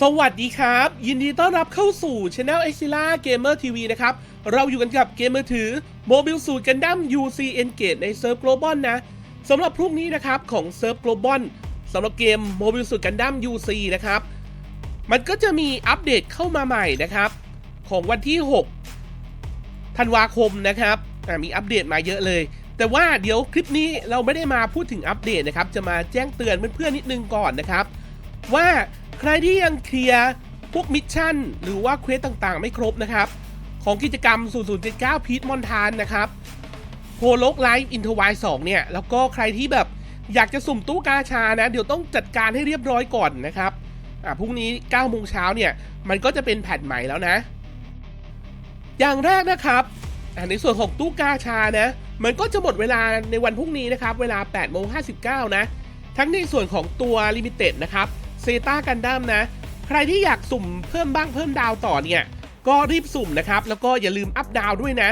สวัสดีครับ ยินดีต้อนรับเข้าสู่ช anel e x i l a Gamer TV นะครับ เราอยู่กันกับเกมมือถือโมบิลสูตรกันดั้ม UC Engage ในเซิร์ฟ Global นะสำหรับพรุ่งนี้นะครับของเซิร์ฟ Global สำหรับเกมโมบิลสูตรกันดั้ม UC นะครับ มันก็จะมีอัปเดตเข้ามาใหม่นะครับ ของวันที่ 6 ธันวาคมนะครับมีอัปเดตมาเยอะเลย แต่ว่าเดี๋ยวคลิปนี้เราไม่ได้มาพูดถึงอัปเดตนะครับ จะมาแจ้งเตือนเพื่อนๆนิดนึงก่อนนะครับ ว่า ใครที่ยังเคลียร์พวกมิชชั่น หรือว่าเควสต่างๆ ไม่ครบนะครับ ของกิจกรรม 0079 พีทมอนทานนะครับโฮโลกไลฟ์อินทวาย2เนี่ย แล้วก็ใครที่แบบอยากจะสุ่มตู้กาชานะ เดี๋ยวต้องจัดการให้เรียบร้อยก่อนนะครับอ่าพรุ่งนี้9โมงเช้าเนี่ย มันก็จะเป็นแผ่นใหม่แล้วนะ อย่างแรกนะครับอ่าในส่วนของตู้กาชานะ มันก็จะหมดเวลาในวันพรุ่งนี้นะครับ เวลา8โมง59นะ ทั้งในส่วนของตัวลิมิเต็ดนะครับ เซตากันดั้มนะ ใครที่อยากสุ่มเพิ่มบ้างเพิ่มดาวต่อเนี่ย ก็รีบสุ่มนะครับ แล้วก็อย่าลืมอัพดาวด้วยนะ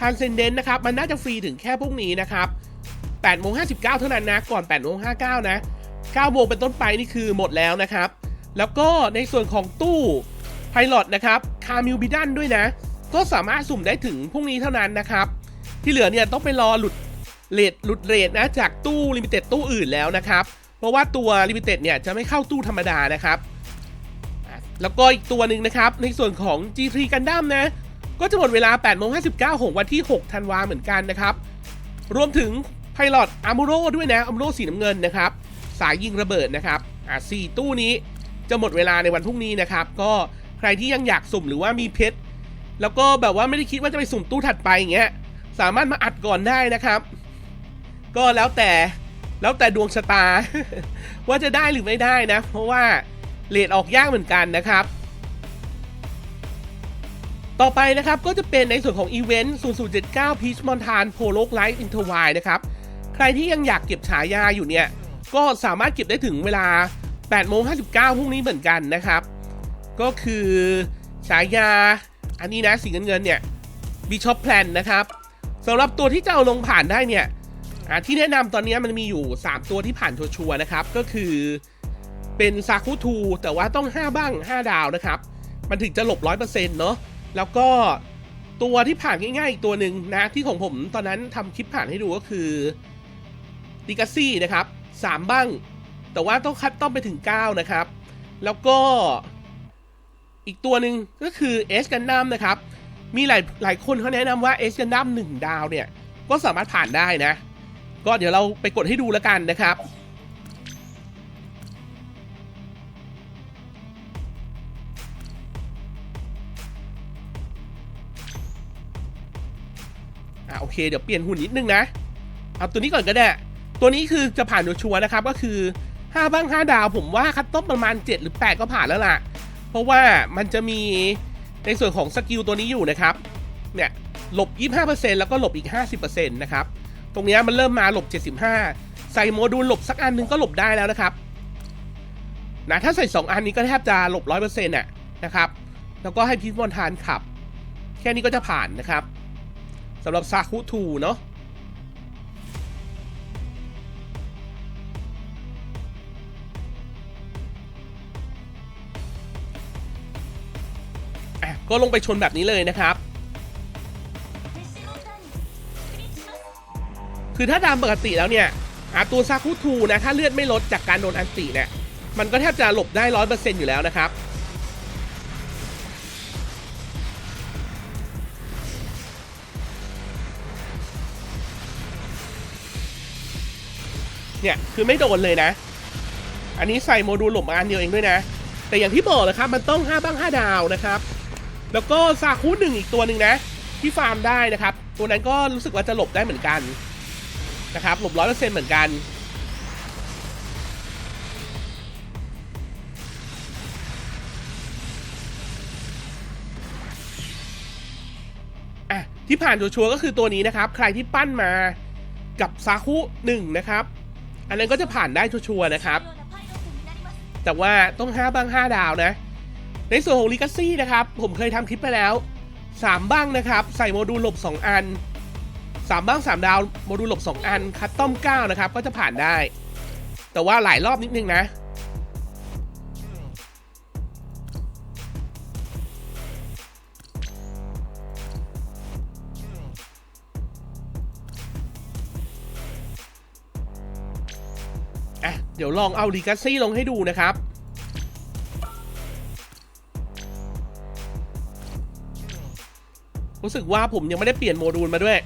ทางเซนเดนนะครับ มันน่าจะฟรีถึงแค่พรุ่งนี้นะครับ8โมง59 เท่านั้นนะ ก่อน8โมง59 นะ9โมงเป็นต้นไปนี่คือหมดแล้วนะครับ แล้วก็ในส่วนของตู้ไพลอตนะครับคามิลบิดันด้วยนะ ก็สามารถสุ่มได้ถึงพรุ่งนี้เท่านั้นนะครับ ที่เหลือเนี่ยต้องไปรอหลุดเลทหลุดเรทนะจากตู้ลิมิเต็ดตู้อื่นแล้วนะครับ เพราะว่าตัวลิมิเต็ดเนี่ยจะไม่เข้าตู้ธรรมดานะครับ แล้วก็อีกตัวหนึ่งนะครับ ในส่วนของ G3 กันดั้มนะ ก็จะหมดเวลา8โมง59 ของวันที่ 6 ธันวาเหมือนกันนะครับ รวมถึงไพลอตอามูโรด้วยนะอามูโรสีน้ำเงินนะครับ สายยิงระเบิดนะครับอะสี่ตู้นี้จะหมดเวลาในวันพรุ่งนี้นะครับ ก็ใครที่ยังอยากสุ่มหรือว่ามีเพชรแล้วก็แบบว่าไม่ได้คิดว่าจะไปสุ่มตู้ถัดไปอย่างเงี้ย สามารถมาอัดก่อนได้นะครับ ก็แล้วแต่ แล้วแต่ดวงชะตา ว่าจะได้หรือไม่ได้นะ เพราะว่าเลทออกยากเหมือนกันนะครับ ต่อไปนะครับก็จะเป็นในส่วนของอีเวนต์ 0079 Peach Montan Polo Light Interview นะครับ ใครที่ยังอยากเก็บฉายาอยู่เนี่ย ก็สามารถเก็บได้ถึงเวลา8โมง59พรุ่งนี้เหมือนกันนะครับ ก็คือฉายาอันนี้นะสีเงินเงินเนี่ย Bishop Plan นะครับสำหรับตัวที่จะเอาลงผ่านได้เนี่ย อ่าที่แนะนำตอนนี้มันมีอยู่ 3 ตัวที่ผ่านชัวร์นะครับ ก็คือเป็นซาคุทูแต่ว่าต้อง 5 บ้าง 5 ดาวนะครับ มันถึงจะหลบ 100%เนาะแล้วก็ตัวที่ผ่านง่ายๆอีกตัวหนึ่งนะ ที่ของผมตอนนั้นทำคลิปผ่านให้ดูก็คือดิกาซี่นะครับ 3 บ้าง แต่ว่าต้องคัดต้องไปถึง 9 นะครับ แล้วก็อีกตัวหนึ่งก็คือเอสกันดัมนะครับ มีหลายหลายคนเขาแนะนำว่าเอสกันดัมหนึ่งดาวเนี่ย ก็สามารถผ่านได้นะ ก็เดี๋ยวเราไปกดให้ดูแล้วกันนะครับอะโอเค เดี๋ยวเปลี่ยนหุ่นนิดนึงนะเอาตัวนี้ก่อนก็ได้ ตัวนี้คือจะผ่านชัวร์นะครับก็คือ5บ้าง5ดาวผมว่าคัดต้นประมาณ 7 หรือ 8 ก็ผ่านแล้วล่ะ เพราะว่ามันจะมีในส่วนของสกิลตัวนี้อยู่นะครับ เนี่ย หลบ 25%แล้วก็หลบอีก 50%นะครับ ตรงนี้มันเริ่มมาหลบ 75 ใส่โมดูลหลบสักอันหนึงก็หลบได้แล้วนะครับนะถ้าใส่ 2 อันนี้ก็แทบจะหลบ 100%น่ะนะครับ แล้วก็ให้พีทมอนทานขับ แค่นี้ก็จะผ่านนะครับสำหรับซาคุทูเนาะอะก็ลงไปชนแบบนี้เลยนะครับ คือถ้าตามปกติแล้วเนี่ยอะตัวซาคุทูนะถ้าเลือดไม่ลดจากการโดนอันติเนี่ยมันก็แทบจะหลบได้ร้อยเปอร์เซ็นต์อยู่แล้วนะครับเนี่ยคือไม่โดนเลยนะ อันนี้ใส่โมดูลหลบมาอันเดียวเองด้วยนะ แต่อย่างที่บอกเลยครับมันต้อง 5 บ้าง 5 ดาวนะครับ แล้วก็ซาคุหนึ่งอีกตัวหนึ่งนะ ที่ฟาร์มได้นะครับ ตัวนั้นก็รู้สึกว่าจะหลบได้เหมือนกัน นะครับหลบร้อยเปอร์เซ็นต์เหมือนกันอะที่ผ่านชัวร์ก็คือตัวนี้นะครับ ใครที่ปั้นมากับซาคุหนึ่งนะครับ อันนั้นก็จะผ่านได้ชัวร์นะครับ แต่ว่าต้อง5บ้าง 5 ดาวนะ ในส่วนของลิกาซี่นะครับ ผมเคยทำคลิปไปแล้ว 3 บ้างนะครับ ใส่โมดูลหลบ 2 อัน สามบ้างสามดาวโมดูลหลบ 2 อัน คัตต้อม 9 นะครับ ก็จะผ่านได้ แต่ว่าหลายรอบนิดนึงนะ อะ เดี๋ยวลองเอาลีกัสซี่ลงให้ดูนะครับรู้สึกว่าผมยังไม่ได้เปลี่ยนโมดูลมาด้วย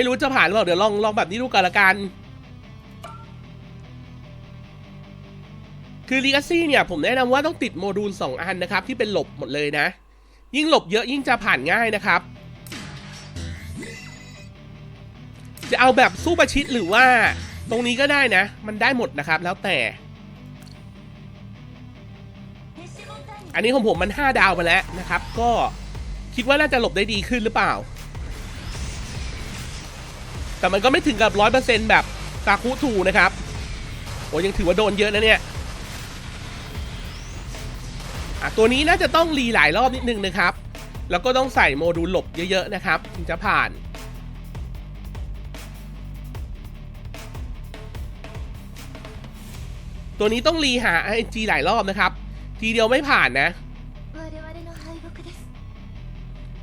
ไม่รู้จะผ่านหรือเปล่าเดี๋ยวลองลองแบบนี้ดูกันละกัน คือ Legacy เนี่ยผมแนะนำว่าต้องติดโมดูล 2 อันนะครับ ที่เป็นหลบหมดเลยนะ ยิ่งหลบเยอะยิ่งจะผ่านง่ายนะครับ จะเอาแบบสู้ประชิดหรือว่าตรงนี้ก็ได้นะ มันได้หมดนะครับแล้วแต่ อันนี้ของผมมัน 5 ดาวไปแล้วนะครับ ก็คิดว่าน่าจะหลบได้ดีขึ้นหรือเปล่า แต่มันก็ไม่ถึงกับร้อยเปอร์เซ็นต์แบบตาคุถูนะครับ โอ้ยังถือว่าโดนเยอะนะเนี่ยตัวนี้น่าจะต้องรีหลายรอบนิดนึงนะครับ แล้วก็ต้องใส่โมดูลหลบเยอะๆนะครับถึงจะผ่านตัวนี้ต้องรีหาไอจีหลายรอบนะครับ ทีเดียวไม่ผ่านนะ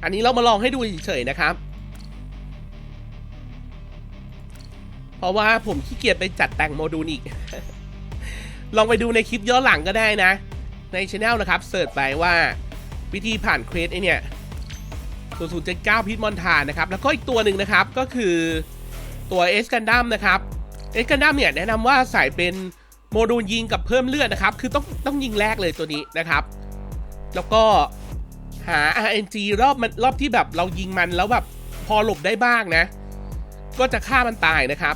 อันนี้เรามาลองให้ดูเฉยๆนะครับ เพราะว่าผมขี้เกียจไปจัดแต่งโมดูลอีก ลองไปดูในคลิปย้อนหลังก็ได้นะ ในช anel นะครับเสิร์ชไปว่าวิธีผ่านเควสไอเนี่ย0079พิทมอนทานนะครับ แล้วก็อีกตัวหนึ่งนะครับก็คือตัวเอสกันดัมนะครับเอสกันดัมเนี่ยแนะนำว่าใส่เป็นโมดูลยิงกับเพิ่มเลือดนะครับ คือต้องต้องยิงแรกเลยตัวนี้นะครับ แล้วก็หา RNG รอบมันรอบที่แบบเรายิงมันแล้วแบบพอหลบได้บ้างนะ ก็จะฆ่ามันตายนะครับ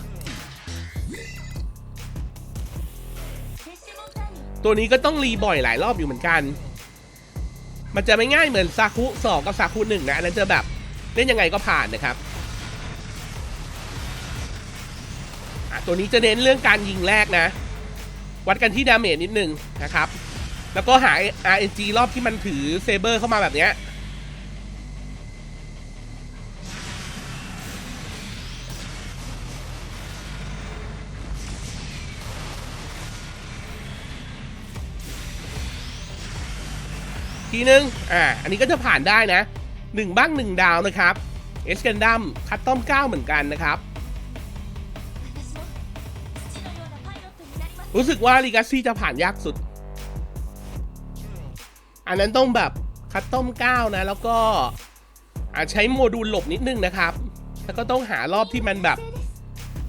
ตัวนี้ก็ต้องรีบ่อยหลายรอบอยู่เหมือนกัน มันจะไม่ง่ายเหมือนซาคุสองกับซาคุหนึ่งนะอันนั้นจะแบบเล่นยังไงก็ผ่านนะครับตัวนี้จะเน้นเรื่องการยิงแรกนะ วัดกันที่ดาเมจนิดนึงนะครับ แล้วก็หา RNG รอบที่มันถือเซเบอร์เข้ามาแบบเนี้ย ทีนึง อ่า อันนี้ก็จะผ่านได้นะ 1 บ้าง 1 ดาวนะครับเอชกันดัมคัตตอม 9 เหมือนกันนะครับ รู้สึกว่าลีกาซี่จะผ่านยากสุด อันนั้นต้องแบบคัตตอม 9 นะ แล้วก็อาจใช้โมดูลหลบนิดนึงนะครับ แล้วก็ต้องหารอบที่มันแบบ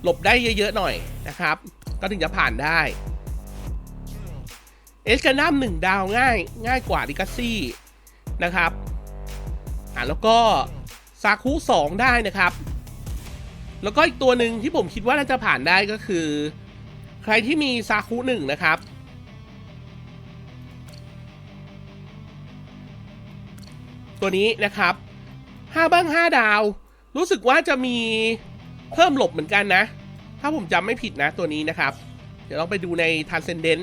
หลบได้เยอะๆหน่อยนะครับ ก็ถึงจะผ่านได้ เอสกันดัมหนึ่งดาวง่ายง่ายกว่าดิกัซี่นะครับอ่าแล้วก็ซาคุสองได้นะครับ แล้วก็อีกตัวหนึ่งที่ผมคิดว่าน่าจะผ่านได้ก็คือ ใครที่มีซาคุหนึ่งนะครับ ตัวนี้นะครับ5บ้าง5ดาว รู้สึกว่าจะมีเพิ่มหลบเหมือนกันนะ ถ้าผมจำไม่ผิดนะตัวนี้นะครับ เดี๋ยวเราไปดูใน Transcendent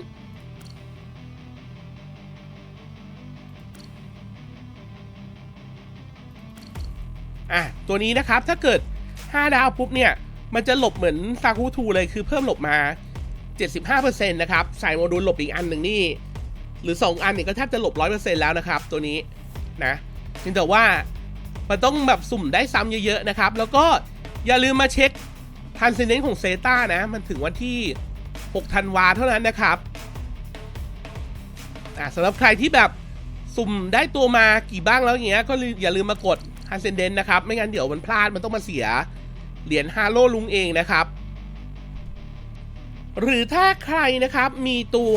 อะตัวนี้นะครับถ้าเกิด 5 ดาวปุ๊บเนี่ย มันจะหลบเหมือนซาคุทูเลยคือเพิ่มหลบมา 75%นะครับใส่โมดูลหลบอีกอันหนึ่งนี่ หรือ 2 อันเนี่ยก็แทบจะหลบ 100%แล้วนะครับ ตัวนี้นะเพียงแต่ว่ามันต้องแบบสุ่มได้ซ้ำเยอะๆนะครับ แล้วก็อย่าลืมมาเช็คทันเซนเนนของเซตานะ มันถึงวันที่ 6 ธันวาเท่านั้นนะครับอะสำหรับใครที่แบบสุ่มได้ตัวมากี่บ้างแล้วอย่างเงี้ยก็อย่าลืมมากด ทันเซนเดนนะครับ ไม่งั้นเดี๋ยวมันพลาดมันต้องมาเสีย เหรียญฮาโลลุงเองนะครับ หรือถ้าใครนะครับมีตัว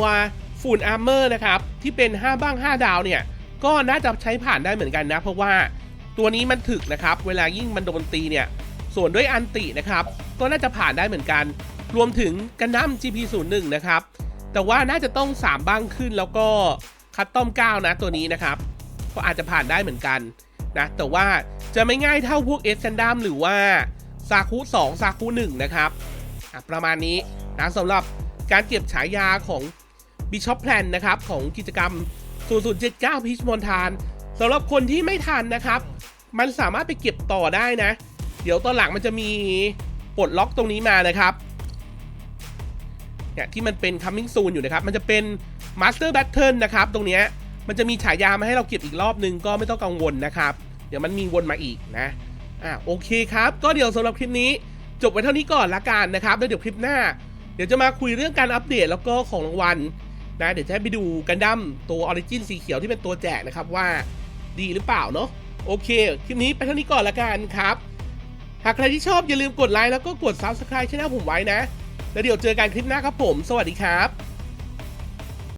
ฝุ่นอาร์เมอร์นะครับ ที่เป็น 5 บ้าง 5 ดาวเนี่ย ก็น่าจะใช้ผ่านได้เหมือนกันนะ เพราะว่าตัวนี้มันถึกนะครับ เวลายิ่งมันโดนตีเนี่ย ส่วนด้วยอันตินะครับ ก็น่าจะผ่านได้เหมือนกัน รวมถึงกันดั้ม GP01 นะครับ แต่ว่าน่าจะต้อง 3 บ้างขึ้นแล้วก็คัตตอม 9 นะตัวนี้นะครับ ก็อาจจะผ่านได้เหมือนกัน นะ แต่ว่าจะไม่ง่ายเท่าพวกเอสกันดัมหรือว่าซาคุ2ซาคุ1นะครับอะประมาณนี้นะสำหรับการเก็บฉายาของ Bishop Plan นะครับ ของกิจกรรม 0079พีชมอนทานสำหรับคนที่ไม่ทันนะครับ มันสามารถไปเก็บต่อได้นะ เดี๋ยวตอนหลังมันจะมีปลดล็อกตรงนี้มานะครับเนี่ยที่มันเป็น coming soon อยู่นะครับ มันจะเป็น master battle นะครับ ตรงเนี้ย มันจะมีฉายามาให้เราเก็บอีกรอบนึงก็ไม่ต้องกังวลนะครับ เดี๋ยวมันมีวนมาอีกนะอะโอเคครับ ก็เดี๋ยวสำหรับคลิปนี้ จบไว้เท่านี้ก่อนละกันนะครับแล้วเดี๋ยวคลิปหน้า เดี๋ยวจะมาคุยเรื่องการอัปเดตแล้วก็ของรางวัลนะเดี๋ยวจะให้ไปดูกันดั้มตัวออริจินสีเขียวที่เป็นตัวแจกนะครับว่าดีหรือเปล่าเนาะโอเค คลิปนี้ไปเท่านี้ก่อนละกันครับ หากใครที่ชอบอย่าลืมกดไลค์แล้วก็กด Subscribe ช่องผมไว้นะ แล้วเดี๋ยวเจอกันคลิปหน้าครับผม สวัสดีครับ